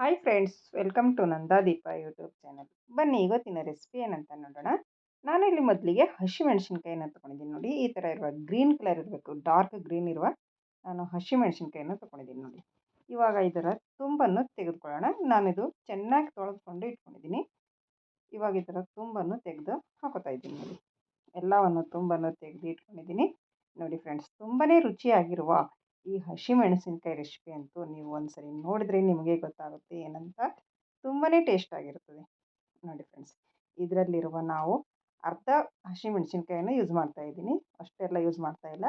Hi friends welcome to Nanda Deepa YouTube channel ಬನ್ನಿ ಇವತ್ತಿನ recipe ಏನಂತ ನೋಡೋಣ. ನಾನು ಇಲ್ಲಿ ಮೊದಲಿಗೆ ಹಸಿಮೆಣಸಿನ್ಕಾಯಿನ ತೊಗೊಂಡಿದ್ದೀನಿ ನೋಡಿ. ಈ ಥರ ಇರುವ ಗ್ರೀನ್ ಕಲರ್ ಇರಬೇಕು ಡಾರ್ಕ್ ಗ್ರೀನ್ ಇರುವ ನಾನು ಹಸಿಮೆಣಸಿನ್ಕಾಯಿನ ತೊಗೊಂಡಿದ್ದೀನಿ ನೋಡಿ. ಇವಾಗ ಇದರ ತುಂಬನ್ನು ತೆಗೆದುಕೊಳ್ಳೋಣ. ನಾನಿದು ಚೆನ್ನಾಗಿ ತೊಳೆದುಕೊಂಡು ಇಟ್ಕೊಂಡಿದ್ದೀನಿ. ಇವಾಗ ಈ ಥರ ತುಂಬನ್ನು ತೆಗೆದು ಹಾಕೋತಾ ಇದ್ದೀನಿ ನೋಡಿ. ಎಲ್ಲವನ್ನು ತುಂಬನ್ನು ತೆಗೆದು ಇಟ್ಕೊಂಡಿದ್ದೀನಿ. ನೋಡಿ ಫ್ರೆಂಡ್ಸ್ ತುಂಬಾ ರುಚಿಯಾಗಿರುವ ಈ ಹಸಿಮೆಣಸಿನ್ಕಾಯಿ ರೆಸಿಪಿ ಅಂತೂ ನೀವು ಒಂದ್ಸರಿ ನೋಡಿದ್ರೆ ನಿಮಗೆ ಗೊತ್ತಾಗುತ್ತೆ ಏನಂತ. ತುಂಬಾ ಟೇಸ್ಟ್ ಆಗಿರ್ತದೆ. ನೋಡಿ ಫ್ರೆಂಡ್ಸ್ ಇದರಲ್ಲಿರುವ ನಾವು ಅರ್ಧ ಹಸಿಮೆಣಸಿನ್ಕಾಯನ್ನು ಯೂಸ್ ಮಾಡ್ತಾ ಇದ್ದೀನಿ. ಅಷ್ಟೆಲ್ಲ ಯೂಸ್ ಮಾಡ್ತಾ ಇಲ್ಲ.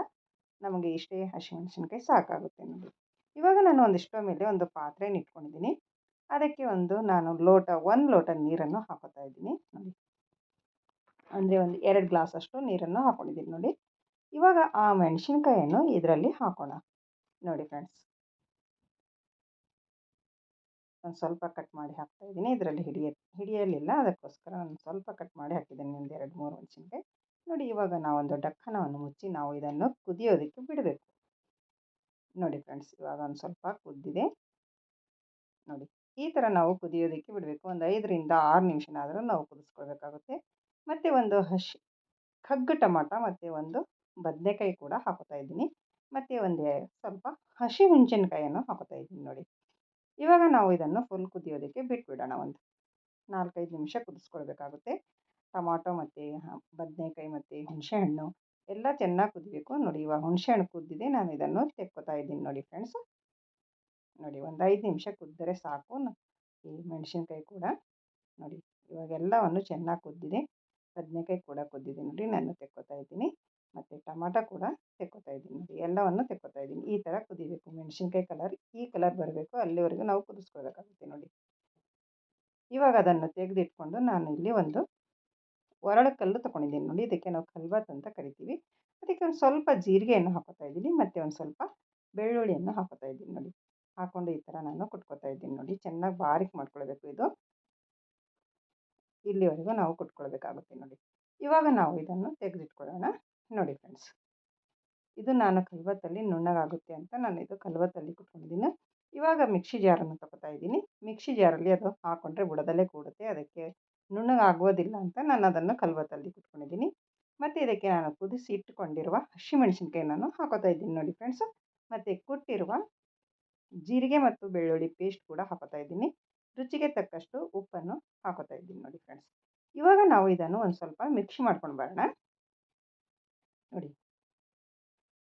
ನಮಗೆ ಇಷ್ಟೇ ಹಸಿಮೆಣಸಿನ್ಕಾಯಿ ಸಾಕಾಗುತ್ತೆ ನೋಡಿ. ಇವಾಗ ನಾನು ಒಂದಿಷ್ಟೋ ಮೇಲೆ ಒಂದು ಪಾತ್ರೆನ ಇಟ್ಕೊಂಡಿದ್ದೀನಿ. ಅದಕ್ಕೆ ಒಂದು ನಾನು ಲೋಟ, ಒಂದು ಲೋಟ ನೀರನ್ನು ಹಾಕೋತಾ ಇದ್ದೀನಿ ನೋಡಿ. ಅಂದರೆ ಒಂದು ಎರಡು ಗ್ಲಾಸ್ ಅಷ್ಟು ನೀರನ್ನು ಹಾಕೊಂಡಿದ್ದೀನಿ ನೋಡಿ. ಇವಾಗ ಆ ಮೆಣಸಿನ್ಕಾಯನ್ನು ಇದರಲ್ಲಿ ಹಾಕೋಣ. ನೋಡಿ ಫ್ರೆಂಡ್ಸ್ ಒಂದು ಸ್ವಲ್ಪ ಕಟ್ ಮಾಡಿ ಹಾಕ್ತಾ ಇದ್ದೀನಿ. ಇದರಲ್ಲಿ ಹಿಡಿಯ, ಹಿಡಿಯಲಿಲ್ಲ. ಅದಕ್ಕೋಸ್ಕರ ಒಂದು ಸ್ವಲ್ಪ ಕಟ್ ಮಾಡಿ ಹಾಕಿದ್ದೀನಿ. ಒಂದು ಎರಡು, ಮೂರು ಮೆಣಸಿನ್ಕಾಯಿ ನೋಡಿ, ಇವಾಗ ನಾವೊಂದು ಡಕ್ಕನವನ್ನು ಮುಚ್ಚಿ ನಾವು ಇದನ್ನು ಕುದಿಯೋದಕ್ಕೆ ಬಿಡಬೇಕು. ನೋಡಿ ಫ್ರೆಂಡ್ಸ್ ಇವಾಗ ಒಂದು ಸ್ವಲ್ಪ ಕುದ್ದಿದೆ. ನೋಡಿ, ಈ ಥರ ನಾವು ಕುದಿಯೋದಕ್ಕೆ ಬಿಡಬೇಕು. ಒಂದು ಐದರಿಂದ ಆರು ನಿಮಿಷನಾದರೂ ನಾವು ಕುದಿಸ್ಕೊಳ್ಬೇಕಾಗುತ್ತೆ. ಮತ್ತು ಒಂದು ಹಸಿ ಕಗ್ಗು ಟೊಮಾಟ ಮತ್ತು ಒಂದು ಬದನೆಕಾಯಿ ಕೂಡ ಹಾಕೋತಾ ಇದ್ದೀನಿ. ಮತ್ತು ಒಂದು ಸ್ವಲ್ಪ ಹಸಿ ಹುಣಸಿನ್ಕಾಯನ್ನು ಹಾಕ್ತಾ ಇದ್ದೀನಿ ನೋಡಿ. ಇವಾಗ ನಾವು ಇದನ್ನು ಫುಲ್ ಕುದಿಯೋದಕ್ಕೆ ಬಿಟ್ಬಿಡೋಣ ಒಂದು ನಾಲ್ಕೈದು ನಿಮಿಷ ಕುದಿಸ್ಕೊಳ್ಬೇಕಾಗುತ್ತೆ. ಟೊಮಾಟೊ ಮತ್ತು ಬದನೆಕಾಯಿ ಮತ್ತು ಹುಣಸೆಹಣ್ಣು ಎಲ್ಲ ಚೆನ್ನಾಗಿ ಕುದಿಬೇಕು ನೋಡಿ. ಇವಾಗ ಹುಣಸೆಹಣ್ಣು ಕುದ್ದಿದೆ, ನಾನು ಇದನ್ನು ತೆಕ್ಕೋತಾ ಇದ್ದೀನಿ ನೋಡಿ ಫ್ರೆಂಡ್ಸ್ ನೋಡಿ ಒಂದು ಐದು ನಿಮಿಷ ಕುದ್ದರೆ ಸಾಕು. ಈ ಮೆಣಸಿನ್ಕಾಯಿ ಕೂಡ ನೋಡಿ ಇವಾಗೆಲ್ಲವನ್ನು ಚೆನ್ನಾಗಿ ಕುದ್ದಿದೆ. ಬದನೆಕಾಯಿ ಕೂಡ ಕುದ್ದಿದೆ ನೋಡಿ, ನಾನು ತೆಕ್ಕೋತಾ ಇದ್ದೀನಿ. ಮತ್ತು ಟಮಾಟ ಕೂಡ ತೆಕ್ಕೋತಾ ಇದ್ದೀನಿ. ನೋಡಿ ಎಲ್ಲವನ್ನು ತೆಕ್ಕೋತಾ ಇದ್ದೀನಿ. ಈ ಥರ ಕುದಿಬೇಕು. ಮೆಣಸಿನ್ಕಾಯಿ ಕಲರ್ ಈ ಕಲರ್ ಬರಬೇಕು. ಅಲ್ಲಿವರೆಗೂ ನಾವು ಕುದಿಸ್ಕೊಳ್ಬೇಕಾಗುತ್ತೆ ನೋಡಿ. ಇವಾಗ ಅದನ್ನು ತೆಗೆದಿಟ್ಕೊಂಡು ನಾನು ಇಲ್ಲಿ ಒಂದು ಒರಳು ಕಲ್ಲು ತೊಗೊಂಡಿದ್ದೀನಿ ನೋಡಿ. ಇದಕ್ಕೆ ನಾವು ಕಲ್ಬಾತ್ ಅಂತ ಕರಿತೀವಿ. ಅದಕ್ಕೆ ಒಂದು ಸ್ವಲ್ಪ ಜೀರಿಗೆಯನ್ನು ಹಾಕೋತಾ ಇದ್ದೀನಿ. ಮತ್ತು ಒಂದು ಸ್ವಲ್ಪ ಬೆಳ್ಳುಳ್ಳಿಯನ್ನು ಹಾಕೋತಾ ಇದ್ದೀನಿ ನೋಡಿ. ಹಾಕ್ಕೊಂಡು ಈ ಥರ ನಾನು ಕುಟ್ಕೋತಾ ಇದ್ದೀನಿ ನೋಡಿ. ಚೆನ್ನಾಗಿ ಬಾರಿಕ್ ಮಾಡ್ಕೊಳ್ಬೇಕು ಇದು. ಇಲ್ಲಿವರೆಗೂ ನಾವು ಕುಟ್ಕೊಳ್ಬೇಕಾಗುತ್ತೆ ನೋಡಿ. ಇವಾಗ ನಾವು ಇದನ್ನು ತೆಗೆದಿಟ್ಕೊಳ್ಳೋಣ. ನೋಡಿ ಫ್ರೆಂಡ್ಸ್ ಇದು ನಾನು ಕಲ್ವತ್ತಲ್ಲಿ ನುಣ್ಣಗಾಗುತ್ತೆ ಅಂತ ನಾನು ಇದು ಕಲ್ವತ್ತಲ್ಲಿ ಕುಟ್ಕೊಂಡಿದ್ದೀನಿ ಇವಾಗ ಮಿಕ್ಸಿ ಜಾರನ್ನು ತಗೋತಾ ಇದ್ದೀನಿ. ಮಿಕ್ಸಿ ಜಾರಲ್ಲಿ ಅದು ಹಾಕ್ಕೊಂಡ್ರೆ ಬುಡದಲ್ಲೇ ಕೂಡುತ್ತೆ. ಅದಕ್ಕೆ ನುಣ್ಣಗಾಗೋದಿಲ್ಲ ಅಂತ ನಾನು ಅದನ್ನು ಕಲ್ವತ್ತಲ್ಲಿ ಕುಟ್ಕೊಂಡಿದ್ದೀನಿ ಮತ್ತು ಇದಕ್ಕೆ ನಾನು ಕುದಿಸಿ ಇಟ್ಟುಕೊಂಡಿರುವ ಹಸಿಮೆಣಸಿನ್ಕಾಯಿ ನಾನು ಹಾಕೋತಾ ಇದ್ದೀನಿ ನೋಡಿ ಫ್ರೆಂಡ್ಸ್ ಮತ್ತು ಕುಟ್ಟಿರುವ ಜೀರಿಗೆ ಮತ್ತು ಬೆಳ್ಳುಳ್ಳಿ ಪೇಸ್ಟ್ ಕೂಡ ಹಾಕೋತಾ ಇದ್ದೀನಿ. ರುಚಿಗೆ ತಕ್ಕಷ್ಟು ಉಪ್ಪನ್ನು ಹಾಕೋತಾ ಇದ್ದೀನಿ ನೋಡಿ ಫ್ರೆಂಡ್ಸ್ ಇವಾಗ ನಾವು ಇದನ್ನು ಒಂದು ಸ್ವಲ್ಪ ಮಿಕ್ಸ್ ಮಾಡ್ಕೊಂಡು ಬರೋಣ. ನೋಡಿ.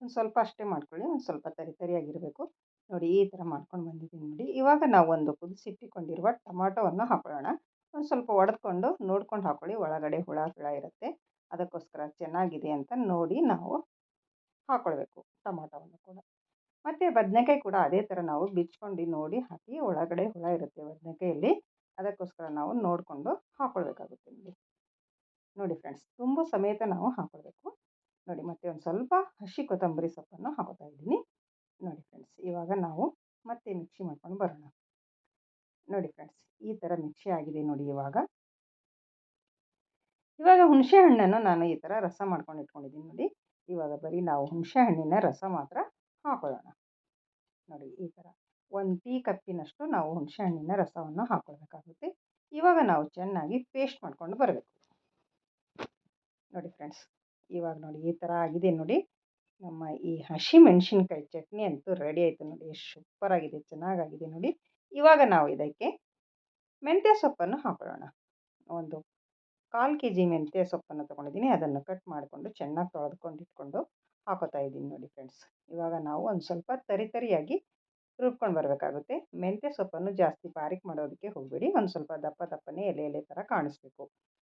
ಒಂದು ಸ್ವಲ್ಪ ಅಷ್ಟೇ ಮಾಡ್ಕೊಳ್ಳಿ, ಒಂದು ಸ್ವಲ್ಪ ತರಿ ತರಿಯಾಗಿರಬೇಕು. ನೋಡಿ, ಈ ಥರ ಮಾಡ್ಕೊಂಡು ಬಂದಿದ್ದೀನಿ ನೋಡಿ. ಇವಾಗ ನಾವು ಒಂದು ಕುದಿಸಿಟ್ಟಿಕೊಂಡಿರುವ ಟೊಮಾಟೊವನ್ನು ಹಾಕೊಳ್ಳೋಣ. ಒಂದು ಸ್ವಲ್ಪ ಒಡೆದ್ಕೊಂಡು ನೋಡ್ಕೊಂಡು ಹಾಕೊಳ್ಳಿ, ಒಳಗಡೆ ಹುಳ ಹುಳ ಇರುತ್ತೆ. ಅದಕ್ಕೋಸ್ಕರ ಚೆನ್ನಾಗಿದೆ ಅಂತ ನೋಡಿ ನಾವು ಹಾಕ್ಕೊಳ್ಬೇಕು ಟೊಮಾಟೊವನ್ನು ಕೂಡ. ಮತ್ತು ಬದನೆಕಾಯಿ ಕೂಡ ಅದೇ ಥರ ನಾವು ಬಿಚ್ಕೊಂಡು ನೋಡಿ ಹಾಕಿ, ಒಳಗಡೆ ಹುಳ ಇರುತ್ತೆ ಬದನೆಕಾಯಲ್ಲಿ, ಅದಕ್ಕೋಸ್ಕರ ನಾವು ನೋಡಿಕೊಂಡು ಹಾಕ್ಕೊಳ್ಬೇಕಾಗುತ್ತೆ ನೋಡಿ. ನೋಡಿ ಫ್ರೆಂಡ್ಸ್, ತುಂಬ ಸಮೇತ ನಾವು ಹಾಕ್ಕೊಳ್ಬೇಕು ನೋಡಿ, ಮತ್ತೆ ಒಂದು ಸ್ವಲ್ಪ ಹಸಿ ಕೊತ್ತಂಬರಿ ಸೊಪ್ಪನ್ನು ಹಾಕೋತಾ ಇದ್ದೀನಿ. ನೋಡಿ ಫ್ರೆಂಡ್ಸ್ ಇವಾಗ ನಾವು ಮತ್ತೆ ಮಿಕ್ಸಿ ಮಾಡ್ಕೊಂಡು ಬರೋಣ. ನೋಡಿ ಫ್ರೆಂಡ್ಸ್ ಈ ಥರ ಮಿಕ್ಸಿ ಆಗಿದೆ ನೋಡಿ ಇವಾಗ. ಇವಾಗ ಹುಣಸೆ ಹಣ್ಣನ್ನು ನಾನು ಈ ಥರ ರಸ ಮಾಡ್ಕೊಂಡು ಇಟ್ಕೊಂಡಿದ್ದೀನಿ ನೋಡಿ. ಇವಾಗ ಬರೀ ನಾವು ಹುಣಸೆ ಹಣ್ಣಿನ ರಸ ಮಾತ್ರ ಹಾಕೊಳ್ಳೋಣ. ನೋಡಿ, ಈ ಥರ ಒಂದು ಟೀ ಕಪ್ಪಿನಷ್ಟು ನಾವು ಹುಣಸೆ ಹಣ್ಣಿನ ರಸವನ್ನು ಹಾಕೊಳ್ಬೇಕಾಗುತ್ತೆ. ಇವಾಗ ನಾವು ಚೆನ್ನಾಗಿ ಪೇಸ್ಟ್ ಮಾಡ್ಕೊಂಡು ಬರಬೇಕು. ನೋಡಿ ಫ್ರೆಂಡ್ಸ್ ಇವಾಗ ನೋಡಿ ಈ ಥರ ಆಗಿದೆ ನೋಡಿ. ನಮ್ಮ ಈ ಹಸಿ ಮೆಣಸಿನ್ಕಾಯಿ ಚಟ್ನಿ ಅಂತೂ ರೆಡಿ ಆಯಿತು ನೋಡಿ. ಎಷ್ಟು ಸೂಪರಾಗಿದೆ ಚೆನ್ನಾಗಾಗಿದೆ ನೋಡಿ. ಇವಾಗ ನಾವು ಇದಕ್ಕೆ ಮೆಂತ್ಯ ಸೊಪ್ಪನ್ನು ಹಾಕೊಳ್ಳೋಣ. ಒಂದು ಕಾಲು ಕೆ ಜಿ ಮೆಂತ್ಯ ಸೊಪ್ಪನ್ನು ತೊಗೊಂಡಿದ್ದೀನಿ. ಅದನ್ನು ಕಟ್ ಮಾಡಿಕೊಂಡು ಚೆನ್ನಾಗಿ ತೊಳೆದುಕೊಂಡು ಇಟ್ಕೊಂಡು ಹಾಕೋತಾ ಇದ್ದೀನಿ ನೋಡಿ ಫ್ರೆಂಡ್ಸ್ ಇವಾಗ ನಾವು ಒಂದು ಸ್ವಲ್ಪ ತರಿ ತರಿಯಾಗಿ ರುಬ್ಕೊಂಡು ಬರಬೇಕಾಗುತ್ತೆ. ಮೆಂತ್ಯ ಸೊಪ್ಪನ್ನು ಜಾಸ್ತಿ ಬಾರಿಕ್ ಮಾಡೋದಕ್ಕೆ ಹೋಗಬೇಡಿ. ಒಂದು ಸ್ವಲ್ಪ ದಪ್ಪ ದಪ್ಪನೇ ಎಲೆ ಎಲೆ ಥರ ಕಾಣಿಸ್ಬೇಕು.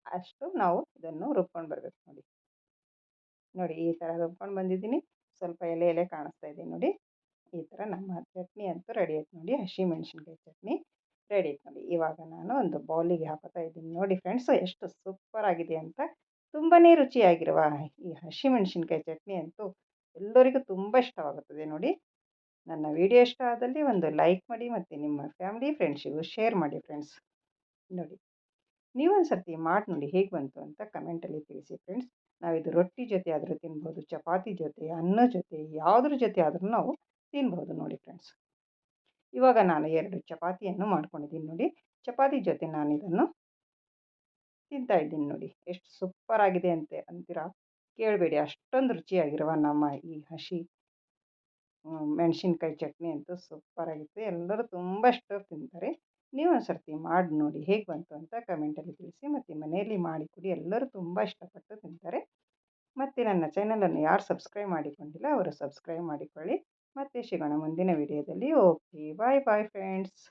ಅಷ್ಟು ನಾವು ಇದನ್ನು ರುಬ್ಕೊಂಡು ಬರಬೇಕು ನೋಡಿ. ನೋಡಿ ಈ ಥರ ರುಬ್ಕೊಂಡು ಬಂದಿದ್ದೀನಿ. ಸ್ವಲ್ಪ ಎಲೆ ಎಲೆ ಕಾಣಿಸ್ತಾ ಇದೆ ನೋಡಿ. ಈ ಥರ ನಮ್ಮ ಚಟ್ನಿ ಅಂತೂ ರೆಡಿ ಆಯ್ತು ನೋಡಿ. ಹಸಿ ಮೆಣಸಿನ್ಕಾಯಿ ಚಟ್ನಿ ರೆಡಿ ಆಯ್ತು ನೋಡಿ. ಇವಾಗ ನಾನು ಒಂದು ಬೌಲಿಗೆ ಹಾಕೋತಾ ಇದ್ದೀನಿ ನೋಡಿ ಫ್ರೆಂಡ್ಸ್ ಎಷ್ಟು ಸೂಪರ್ ಆಗಿದೆ ಅಂತ ತುಂಬಾ ರುಚಿಯಾಗಿರುವ ಈ ಹಸಿ ಮೆಣಸಿನ್ಕಾಯಿ ಚಟ್ನಿ ಅಂತೂ ಎಲ್ಲರಿಗೂ ತುಂಬ ಇಷ್ಟವಾಗುತ್ತದೆ ನೋಡಿ. ನನ್ನ ವಿಡಿಯೋ ಇಷ್ಟ ಆದಲ್ಲಿ ಒಂದು ಲೈಕ್ ಮಾಡಿ ಮತ್ತು ನಿಮ್ಮ ಫ್ಯಾಮಿಲಿ ಫ್ರೆಂಡ್ಸಿಗೂ ಶೇರ್ ಮಾಡಿ ಫ್ರೆಂಡ್ಸ್ ನೋಡಿ ನೀವೊಂದು ಸರ್ತಿ ಮಾಡಿ ನೋಡಿ ಹೇಗೆ ಬಂತು ಅಂತ ಕಮೆಂಟಲ್ಲಿ ತಿಳಿಸಿ ಫ್ರೆಂಡ್ಸ್ ನಾವಿದು ರೊಟ್ಟಿ ಜೊತೆ ಆದರೂ ತಿನ್ಬೋದು, ಚಪಾತಿ ಜೊತೆ, ಅನ್ನ ಜೊತೆ, ಯಾವುದ್ರ ಜೊತೆ ಆದರೂ ನಾವು ತಿನ್ಬೋದು ನೋಡಿ ಫ್ರೆಂಡ್ಸ್ ಇವಾಗ ನಾನು ಎರಡು ಚಪಾತಿಯನ್ನು ಮಾಡ್ಕೊಂಡಿದ್ದೀನಿ ನೋಡಿ. ಚಪಾತಿ ಜೊತೆ ನಾನು ಇದನ್ನು ತಿಂತಾ ಇದ್ದೀನಿ ನೋಡಿ. ಎಷ್ಟು ಸೂಪರ್ ಆಗಿದೆ ಅಂತೆ ಅಂತೀರಾ? ಕೇಳಬೇಡಿ, ಅಷ್ಟೊಂದು ರುಚಿಯಾಗಿರುವ ನಮ್ಮ ಈ ಹಸಿ ಮೆಣಸಿನ್ಕಾಯಿ ಚಟ್ನಿ ಅಂತೂ ಸೂಪರಾಗಿತ್ತು ಎಲ್ಲರೂ ತುಂಬ ಇಷ್ಟ ತಿಂತಾರೆ. ನೀವು ಒಂದು ಸರ್ತಿ ಮಾಡಿ ನೋಡಿ ಹೇಗೆ ಬಂತು ಅಂತ ಕಮೆಂಟಲ್ಲಿ ತಿಳಿಸಿ, ಮತ್ತು ಮನೆಯಲ್ಲಿ ಮಾಡಿ ಕೊಡಿ. ಎಲ್ಲರೂ ತುಂಬ ಇಷ್ಟಪಟ್ಟು ತಿಂತಾರೆ. ಮತ್ತು ನನ್ನ ಚಾನಲನ್ನು ಯಾರು ಸಬ್ಸ್ಕ್ರೈಬ್ ಮಾಡಿಕೊಂಡಿಲ್ಲ, ಅವರು ಸಬ್ಸ್ಕ್ರೈಬ್ ಮಾಡಿಕೊಳ್ಳಿ. ಮತ್ತೆ ಸಿಗೋಣ ಮುಂದಿನ ವಿಡಿಯೋದಲ್ಲಿ ಓಕೆ ಬಾಯ್ ಬಾಯ್ ಫ್ರೆಂಡ್ಸ್